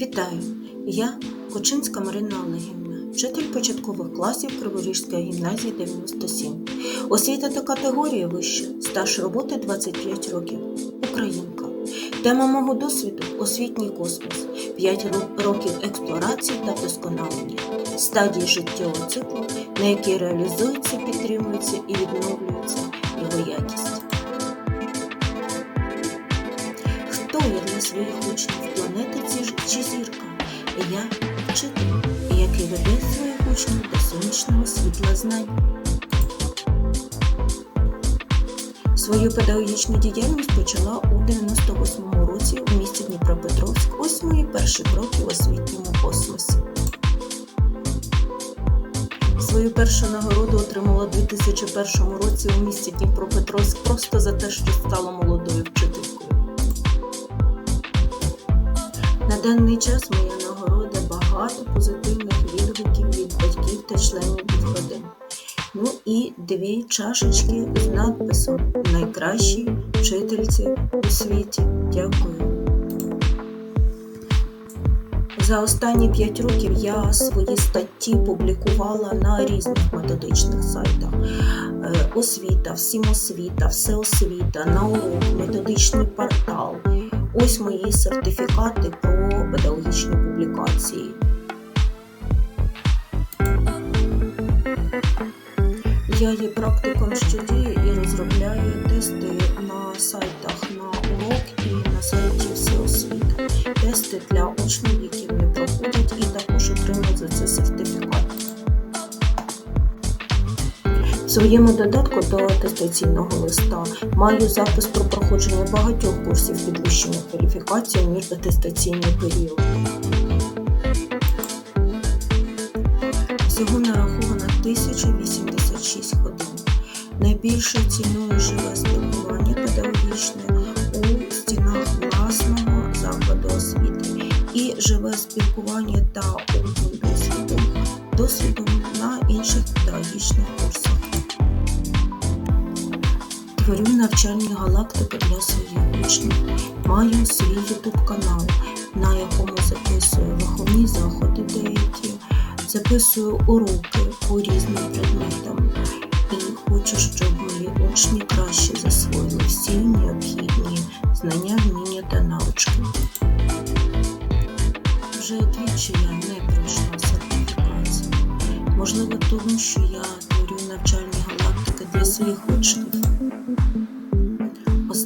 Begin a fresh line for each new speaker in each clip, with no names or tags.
Вітаю! Я Кочинська Марина Олегівна, вчитель початкових класів Криворіжської гімназії 97. Освіта та категорія вища, стаж роботи 25 років. Українка. Тема мого досвіду освітній космос, 5 років експлорації та вдосконалення, стадії життєвого циклу, на якій реалізується, підтримується і відновлюється його якість. Своїх учнів планети чи зірка? Я вчитель, який веде своїх учнів до сонячного світла знань. Свою педагогічну діяльність почала у 98-му році у місті Дніпропетровськ. Ось мої перші кроки в освітньому космосі. Свою першу нагороду отримала у 2001 році у місті Дніпропетровськ просто за те, що стала молодою вчителькою. Даний час моя нагорода багато позитивних відгуків від батьків та членів їх. Ну і дві чашечки з надписом Найкращій вчительці у світі. Дякую. За останні 5 років я свої статті публікувала на різних методичних сайтах. Е, Освіта, всім освіта, всеосвіта, наук, методичний портал. Ось мої сертифікати про педагогічні публікації. Я є практиком, що діє і розробляю тести на сайтах на урок і на сайті всеосвіта. Тести для учнів, які не проходять, і також отримують за це сертифікат. Своєму додатку до атестаційного листа маю запис про проходження багатьох курсів підвищення кваліфікації у міжатестаційний період. Всього нараховано 1086 годин. Найбільше ціною живе спілкування педагогічне у стінах власного закладу освіти і живе спілкування та обмін досвідом на інших педагогічних курсах. Навчальні галактики для своїх учнів. Маю свій ютуб канал, на якому записую виховні заходи деякі, записую уроки по різним предметам і хочу, щоб мої учні краще засвоїли всі необхідні знання, вміння та навички. Вже двічі я не пройшла сертифікацію. Можливо, тому що я творю навчальні галактики для своїх учнів.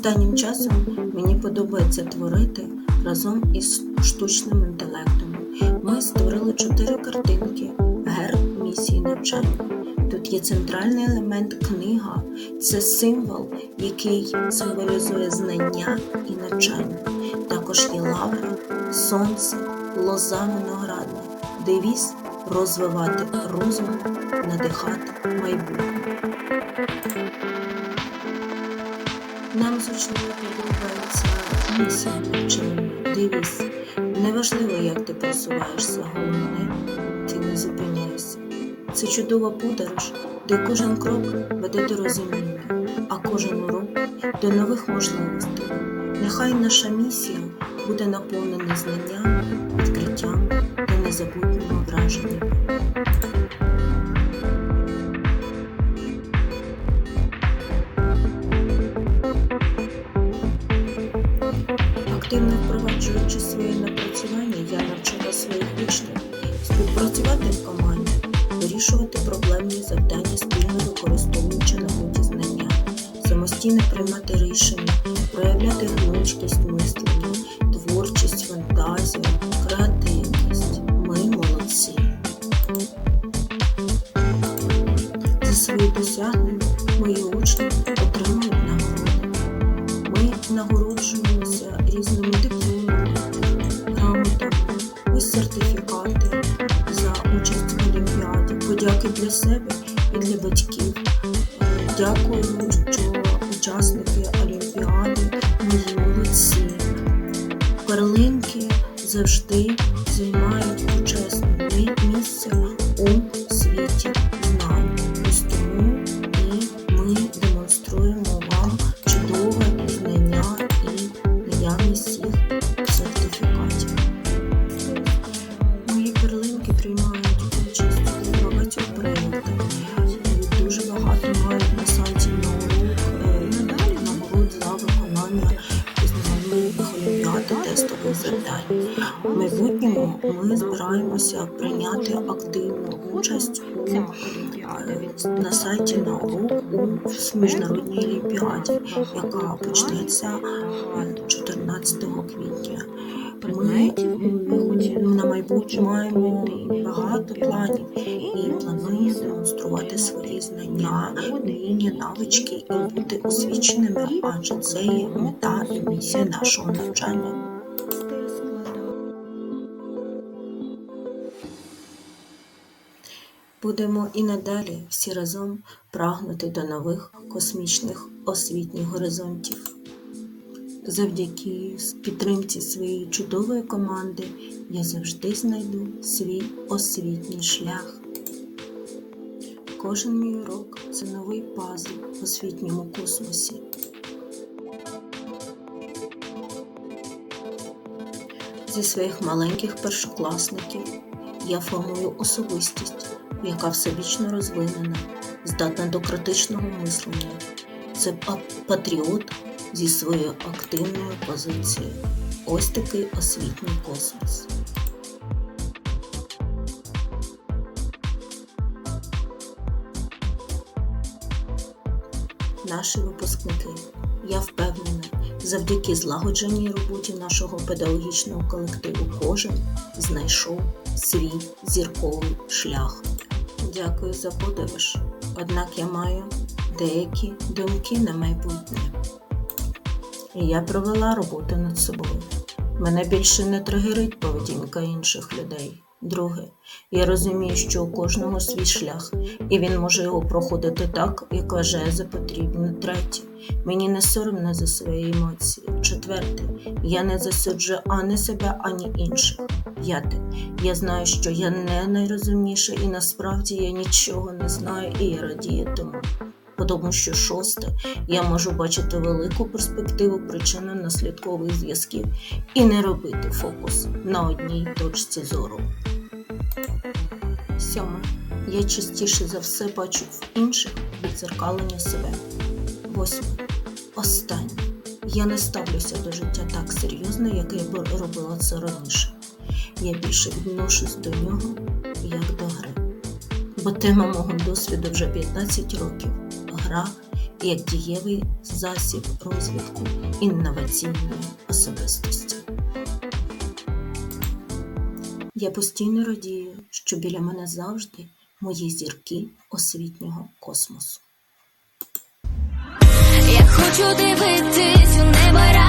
Останнім часом мені подобається творити разом із штучним інтелектом. Ми створили чотири картинки герб місії навчання. Тут є центральний елемент книга, це символ, який символізує знання і навчання. Також є лавра, сонце, лоза виноградна, девіз розвивати розум, надихати майбутнє. Нам з учнями подобається місія навчання. Дивись, неважливо, як ти просуваєшся, головне, ти не зупиняєшся. Це чудова подорож, де кожен крок веде до розуміння, а кожен урок до нових можливостей. Нехай наша місія буде наповнена знанням, відкриттям та незабутніми враженнями. Проблемні завдання спільно використовуючи набуті знання, самостійно приймати рішення, проявляти гнучкість мислення, творчість, фантазію, креативність. Ми молодці. За свої досягнення мої учні отримують нагороди. Ми нагороджуємося різними дипломами, для себе і для батьків. Е, Дякую, що учасники олімпіади мої молодці. Перлинки завжди займають почесне місце вами розглядати тестове завдання. В майбутньому ми збираємося прийняти активну участь у, на сайті науку в міжнародній олімпіаді, яка почнеться 14 квітня. Ми на майбутнє маємо багато планів і плануємо демонструвати свої знання, вміння, навички і бути освіченими, адже це є мета і місія нашого навчання. Будемо і надалі всі разом прагнути до нових космічних освітніх горизонтів. Завдяки підтримці своєї чудової команди я завжди знайду свій освітній шлях. Кожен мій урок це новий пазл в освітньому космосі. Зі своїх маленьких першокласників я формую особистість, яка всебічно розвинена, здатна до критичного мислення. Це патріот зі своєю активною позицією. Ось такий освітній космос. Наші випускники, я впевнена, завдяки злагодженій роботі нашого педагогічного колективу кожен знайшов свій зірковий шлях. Дякую за подорож. Однак я маю деякі думки на майбутнє. І я провела роботу над собою. Мене більше не тригерить поведінка інших людей. Друге, я розумію, що у кожного свій шлях, і він може його проходити так, як вважає за потрібне. Третє, мені не соромно за свої емоції. Четверте, я не засуджую ані себе, ані інших. П'яте, я знаю, що я не найрозумніша, і насправді я нічого не знаю, і я радію тому. Тому що шосте, я можу бачити велику перспективу причинно-наслідкових зв'язків і не робити фокус на одній точці зору. Сьоме. Я частіше за все бачу в інших відзеркалення себе. Восьме. Останнє. Я не ставлюся до життя так серйозно, як я б робила це раніше. Я більше відношусь до нього як до гри. Бо тема мого досвіду вже 15 років гра як дієвий засіб розвитку інноваційної особистості. Я постійно радію, що біля мене завжди мої зірки освітнього космосу.
Я хочу дивитись у небо